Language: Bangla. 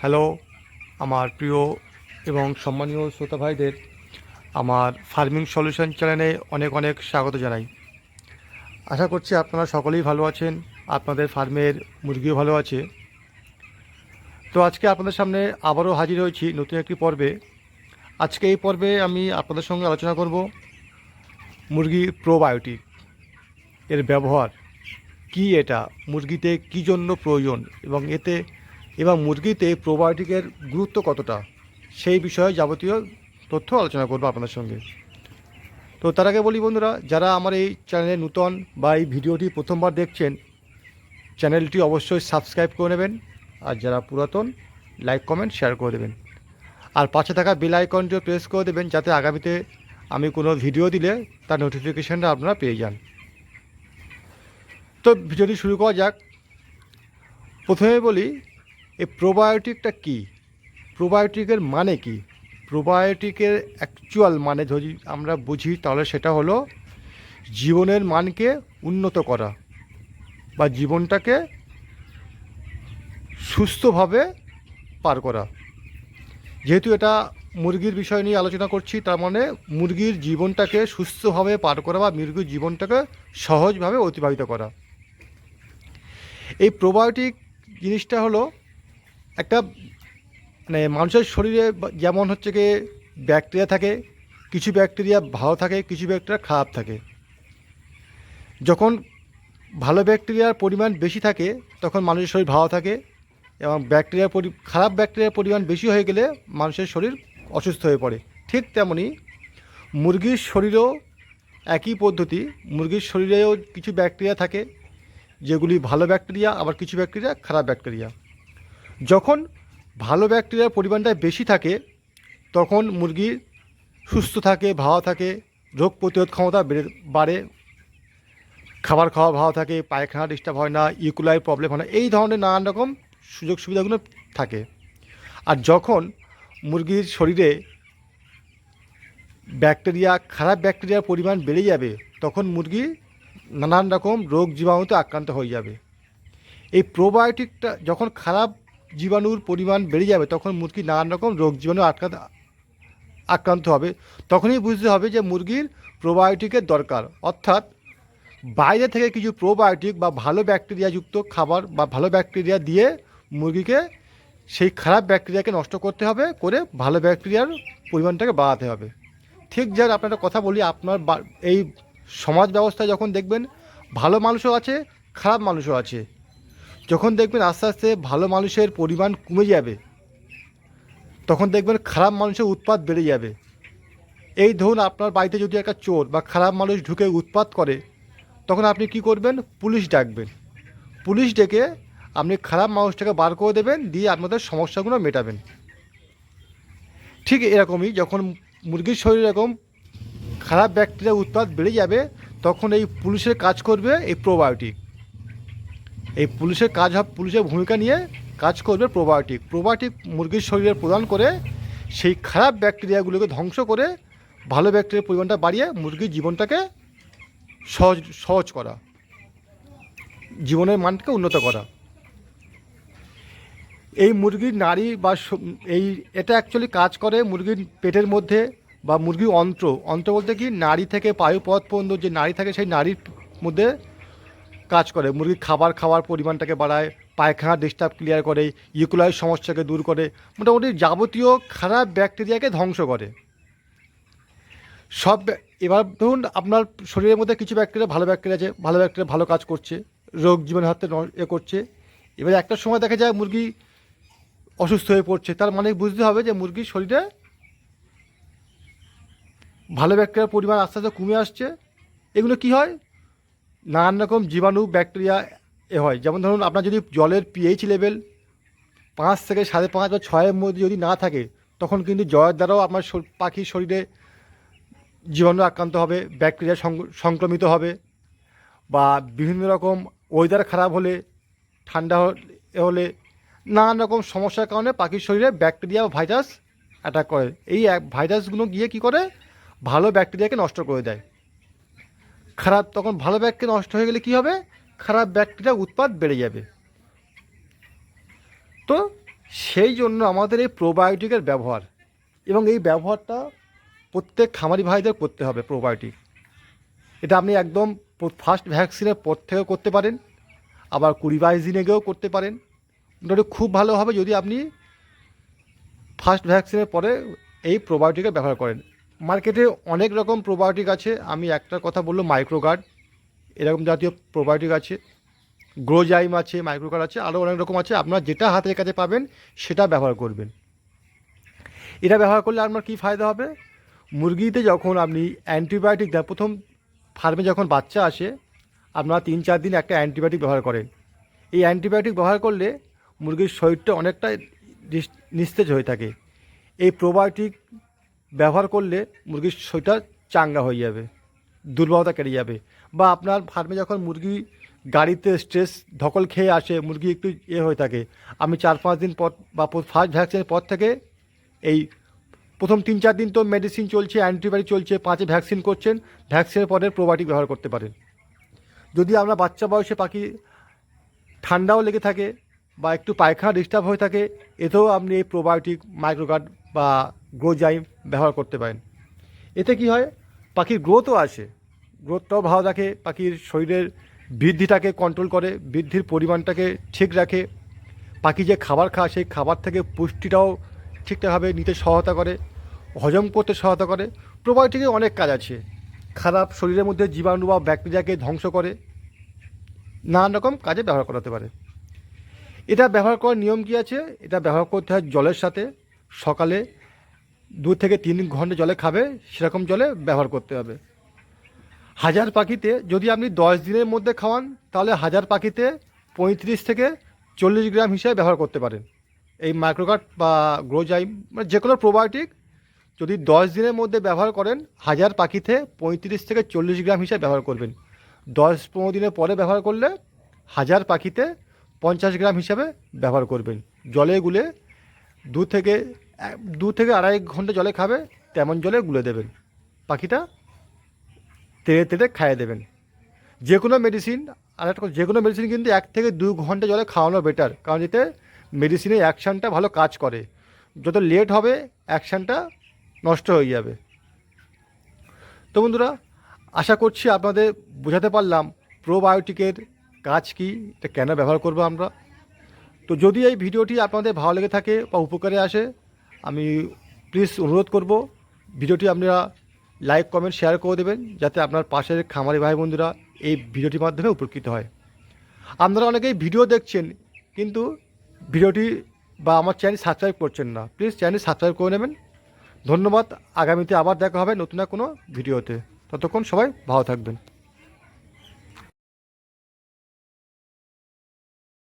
হ্যালো, আমার প্রিয় এবং সম্মানীয় শ্রোতা ভাইদের, আমার ফার্মিং সলিউশন চ্যানেলে অনেক অনেক স্বাগত জানাই। আশা করছি আপনারা সকলেই ভালো আছেন, আপনাদের ফার্মের মুরগিও ভালো আছে। তো আজকে আপনাদের সামনে আবারও হাজির হয়েছি নতুন একটি পর্বে। আজকে এই পর্বে আমি আপনাদের সঙ্গে আলোচনা করব মুরগি প্রোবায়োটিক, এর ব্যবহার, কি এটা, মুরগিতে কী জন্য প্রয়োজন এবং এতে এবং মুরগিতে প্রোবায়োটিকের গুরুত্ব কতটা? সেই বিষয়ে যাবতীয় তথ্য আলোচনা করব আপনাদের সঙ্গে। তো তার আগে বলি বন্ধুরা, যারা আমার এই চ্যানেলে নূতন বা এই ভিডিওটি প্রথমবার দেখছেন, চ্যানেলটি অবশ্যই সাবস্ক্রাইব করে নেবেন আর যারা পুরাতন, লাইক, কমেন্ট, শেয়ার করে দেবেন। আর পাশে থাকা বেল আইকনটিও প্রেস করে দেবেন যাতে আগামীতে আমি কোনো ভিডিও দিলে তার নোটিফিকেশানটা আপনারা পেয়ে যান। তো ভিডিওটি শুরু করা যাক। প্রথমে বলি এই প্রোবায়োটিকটা কি? প্রোবায়োটিকের মানে কি? প্রোবায়োটিকের অ্যাকচুয়াল মানে যদি আমরা বুঝি, তাহলে সেটা হলো জীবনের মানকে উন্নত করা বা জীবনটাকে সুস্থভাবে পার করা। যেহেতু এটা মুরগির বিষয় নিয়ে আলোচনা করছি, তার মানে মুরগির জীবনটাকে সুস্থভাবে পার করা বা মুরগির জীবনটাকে সহজভাবে অতিবাহিত করা। এই প্রোবায়োটিক জিনিসটা হলো একটা মানে মানুষের শরীরে যেমন হচ্ছে কি ব্যাকটেরিয়া থাকে, কিছু ব্যাকটেরিয়া ভালো থাকে, কিছু ব্যাকটেরিয়া খারাপ থাকে। যখন ভালো ব্যাকটেরিয়ার পরিমাণ বেশি থাকে, তখন মানুষের শরীর ভালো থাকে এবং ব্যাকটেরিয়ার পরি, খারাপ ব্যাকটেরিয়ার পরিমাণ বেশি হয়ে গেলে মানুষের শরীর অসুস্থ হয়ে পড়ে। ঠিক তেমনি মুরগির শরীরেও একই পদ্ধতি, মুরগির শরীরেও কিছু ব্যাকটেরিয়া থাকে, যেগুলি ভালো ব্যাকটেরিয়া, আবার কিছু ব্যাকটেরিয়া খারাপ ব্যাকটেরিয়া। যখন ভালো ব্যাকটেরিয়ার পরিমাণটা বেশি থাকে, তখন মুরগি সুস্থ থাকে, ভালো থাকে, রোগ প্রতিরোধ ক্ষমতা বেড়ে, বাড়ে, খাবার খাওয়া ভালো থাকে, পায়খানা ডিস্টার্ব হয় না ইকুলাই প্রবলেম হয় না, এই ধরনের নানান রকম সুযোগ সুবিধাগুলো থাকে। আর যখন মুরগির শরীরে ব্যাকটেরিয়া, খারাপ ব্যাকটেরিয়ার পরিমাণ বেড়ে যাবে, তখন মুরগি নানান রকম রোগ জীবাণুতে আক্রান্ত হয়ে যাবে। এই প্রোবায়োটিকটা যখন খারাপ জীবাণুর পরিমাণ বেড়ে যাবে, তখন মুরগি নানান রকম রোগ জীবাণু আটকাতে আক্রান্ত হবে। তখনই বুঝতে হবে যে মুরগির প্রোবায়োটিকের দরকার। অর্থাৎ বাইরে থেকে কিছু প্রোবায়োটিক বা ভালো ব্যাকটেরিয়াযুক্ত খাবার বা ভালো ব্যাকটেরিয়া দিয়ে মুরগিকে সেই খারাপ ব্যাকটেরিয়াকে নষ্ট করতে হবে, করে ভালো ব্যাকটেরিয়ার পরিমাণটাকে বাড়াতে হবে। ঠিক যার আপনার কথা বলি, আপনার এই সমাজ ব্যবস্থায় যখন দেখবেন ভালো মানুষও আছে, খারাপ মানুষও আছে যখন দেখবেন আস্তে আস্তে ভালো মানুষের পরিমাণ কমে যাবে, তখন দেখবেন খারাপ মানুষের উৎপাত বেড়ে যাবে। এই ধরুন আপনার বাড়িতে যদি একটা চোর বা খারাপ মানুষ ঢুকে উৎপাত করে, তখন আপনি কি করবেন? পুলিশ ডাকবেন। পুলিশ ডেকে আপনি খারাপ মানুষটাকে বার করে দেবেন, দিয়ে আপনাদের সমস্যাগুলো মেটাবেন। ঠিক এরকমই যখন মুরগির শরীরে এরকম খারাপ ব্যাকটেরিয়া উৎপাদ বেড়ে যাবে, তখন এই পুলিশের কাজ করবে এই প্রোবায়োটিক এই পুলিশের কাজ পুলিশের ভূমিকা নিয়ে কাজ করবে প্রোবায়োটিক। প্রোবায়োটিক মুরগির শরীরে প্রদান করে সেই খারাপ ব্যাকটেরিয়াগুলোকে ধ্বংস করে ভালো ব্যাকটেরিয়ার পরিমাণটা বাড়িয়ে মুরগির জীবনটাকে সহজ সহজ করা। জীবনের মানকে উন্নত করা। এই মুরগির নারী বা এই এটা অ্যাকচুয়ালি কাজ করে মুরগির পেটের মধ্যে বা মুরগির অন্ত্র। অন্ত্র বলতে কি নারী থেকে পায়ুপথ পর্যন্ত যে নারী থাকে সেই নারীর মধ্যে কাজ করে। মুরগির খাবার খাওয়ার পরিমাণটাকে বাড়ায়, পায়খানা ডিস্টার্ব ক্লিয়ার করে ইকুলাই সমস্যাকে দূর করে, মোটামুটি যাবতীয় খারাপ ব্যাকটেরিয়াকে ধ্বংস করে। সব এবার ধরুন আপনার শরীরের মধ্যে কিছু ব্যাকটেরিয়া ভালো ব্যাকটেরিয়া আছে, ভালো ব্যাকটেরিয়া ভালো কাজ করছে, রোগ জীবনের হাতে এ করছে। এবার একটা সময় দেখা যায় মুরগি অসুস্থ হয়ে পড়ছে, তার মানে বুঝতে হবে যে মুরগির শরীরে ভালো ব্যাকটেরিয়ার পরিমাণ আস্তে আস্তে কমে আসছে। এগুলো কি হয়? নানান রকম জীবাণু, ব্যাকটেরিয়া এ হয়। যেমন ধরুন, আপনার যদি জলের পিএইচ লেভেল পাঁচ থেকে সাড়ে পাঁচ বা ছয়ের মধ্যে যদি না থাকে, তখন কিন্তু জলের দ্বারাও আপনার পাখির শরীরে জীবাণু আক্রান্ত হবে, ব্যাকটেরিয়া সংক্রমিত হবে বা বিভিন্ন রকম ওয়েদার খারাপ হলে, ঠান্ডা হলে নানান রকম সমস্যার কারণে পাখির শরীরে ব্যাকটেরিয়া ভাইরাস অ্যাটাক করে। এই ভাইরাসগুলো গিয়ে কি করে? ভালো ব্যাকটেরিয়াকে নষ্ট করে দেয়। খারাপ তখন ভালো ব্যাকটেরিয়া নষ্ট হয়ে গেলে কি হবে? খারাপ ব্যাকটেরিয়া উৎপাদ বেড়ে যাবে। তো সেই জন্য আমাদের এই প্রোবায়োটিকের ব্যবহার এবং এই ব্যবহারটা প্রত্যেক খামারি ভাইদের করতে হবে প্রোবায়োটিক এটা আপনি একদম ফার্স্ট ভ্যাকসিনের পর থেকেও করতে পারেন, আবার কুড়ি বাইশ দিনে গিয়েও করতে পারেন। মোটামুটি খুব ভালো হবে যদি আপনি ফার্স্ট ভ্যাকসিনের পরে এই প্রোবায়োটিকের ব্যবহার করেন। মার্কেটে অনেক রকম প্রোবায়োটিক আছে। আমি একটা কথা বলল মাইক্রোগার্ড এরকম জাতীয় প্রোবায়োটিক আছে। গ্রোজাইম আছে মাইক্রোগার্ড আছে আরও অনেক রকম আছে। আপনার যেটা হাতের কাছে পাবেন, সেটা ব্যবহার করবেন। এটা ব্যবহার করলে আপনার কী ফায়দা হবে? মুরগিতে যখন আপনি অ্যান্টিবায়োটিক দেন, প্রথম ফার্মে যখন বাচ্চা আসে, আপনারা তিন চার দিন একটা অ্যান্টিবায়োটিক ব্যবহার করেন। এই অ্যান্টিবায়োটিক ব্যবহার করলে মুরগির শরীরটা অনেকটা নিস- নিস্তেজ হয়ে থাকে। এই প্রোবায়োটিক ব্যবহার করলে মুরগির শরীরটা চাঙ্গা হয়ে যাবে, দুর্বলতা কেটে যাবে। বা আপনার ফার্মে যখন মুরগি গাড়িতে স্ট্রেস ধকল খেয়ে আসে, মুরগি একটু ইয়ে হয়ে থাকে, আমি চার পাঁচ দিন পর বা ফার্স্ট ভ্যাকসিনের পর থেকে এই প্রথম তিন চার দিন তো মেডিসিন চলছে অ্যান্টিবায়োটিক চলছে, পাঁচে ভ্যাকসিন করছেন ভ্যাকসিনের পরে প্রোবায়োটিক ব্যবহার করতে পারেন। যদি আমরা বাচ্চা বয়সে পাখি ঠান্ডাও লেগে থাকে বা একটু পায়খানা ডিস্টার্ব হয়ে থাকে, এতেও আপনি এই প্রোবায়োটিক মাইক্রোগার্ড বা গ্রোজাইম ব্যবহার করতে পারেন। এতে কি হয়? পাখির গ্রোথও আসে। গ্রোথটাও ভালো রাখে, পাখির শরীরের বৃদ্ধিটাকে কন্ট্রোল করে, বৃদ্ধির পরিমাণটাকে ঠিক রাখে। পাখি যে খাবার খায়, সেই খাবার থেকে পুষ্টিটাও ঠিকঠাকভাবে নিতে সহায়তা করে, হজম করতে সহায়তা করে। প্রোবায়োটিকের অনেক কাজ আছে। খারাপ শরীরের মধ্যে জীবাণু বা ব্যাকটেরিয়াকে ধ্বংস করে, নানান রকম কাজে ব্যবহার করাতে পারে। এটা ব্যবহার করার নিয়ম কি আছে? এটা ব্যবহার করতে হয় জলের সাথে। সকালে দু থেকে তিন ঘণ্টা জলে খাবে, সেরকম জলে ব্যবহার করতে হবে। হাজার পাখিতে যদি আপনি দশ দিনের মধ্যে খাওয়ান, তাহলে হাজার পাখিতে পঁয়ত্রিশ থেকে চল্লিশ গ্রাম হিসেবে ব্যবহার করতে পারেন। এই মাইক্রোকাট বা গ্রোজাইম মানে যে কোনো প্রোবায়োটিক যদি দশ দিনের মধ্যে ব্যবহার করেন, হাজার পাখিতে পঁয়ত্রিশ থেকে চল্লিশ গ্রাম হিসেবে ব্যবহার করবেন। দশ পনেরো দিনের পরে ব্যবহার করলে হাজার পাখিতে পঞ্চাশ গ্রাম হিসাবে ব্যবহার করবেন। জলে গুলে দু থেকে দু থেকে আড়াই ঘণ্টা জলে খাবে, তেমন জলে গুলে দেবেন। পাখিটা তেড়ে তেড়ে খাইয়ে দেবেন। যে কোনো মেডিসিন আর একটা যে কোনো মেডিসিন কিন্তু এক থেকে দু ঘণ্টা জলে খাওয়ানো বেটার কারণ এতে মেডিসিনের অ্যাকশানটা ভালো কাজ করে। যত লেট হবে অ্যাকশানটা নষ্ট হয়ে যাবে। তো বন্ধুরা, আশা করছি আপনাদের বোঝাতে পারলাম প্রোবায়োটিকের কাজ কী, এটা কেন ব্যবহার করব আমরা? তো যদি এই ভিডিওটি আপনাদের ভালো লেগে থাকে বা উপকারে আসে, আমি প্লিজ অনুরোধ করব, ভিডিওটি আপনারা লাইক কমেন্ট শেয়ার করে দেবেন, যাতে আপনার পাশের খামারি ভাই বন্ধুরা এই ভিডিওটির মাধ্যমে উপকৃত হয়। আপনারা অনেকেই ভিডিও দেখছেন, কিন্তু ভিডিওটি বা আমার চ্যানেল সাবস্ক্রাইব করছেন না। প্লিজ চ্যানেল সাবস্ক্রাইব করে নেবেন। ধন্যবাদ, আগামীতে আবার দেখা হবে নতুন কোনো ভিডিওতে। ততক্ষণ সবাই ভালো থাকবেন।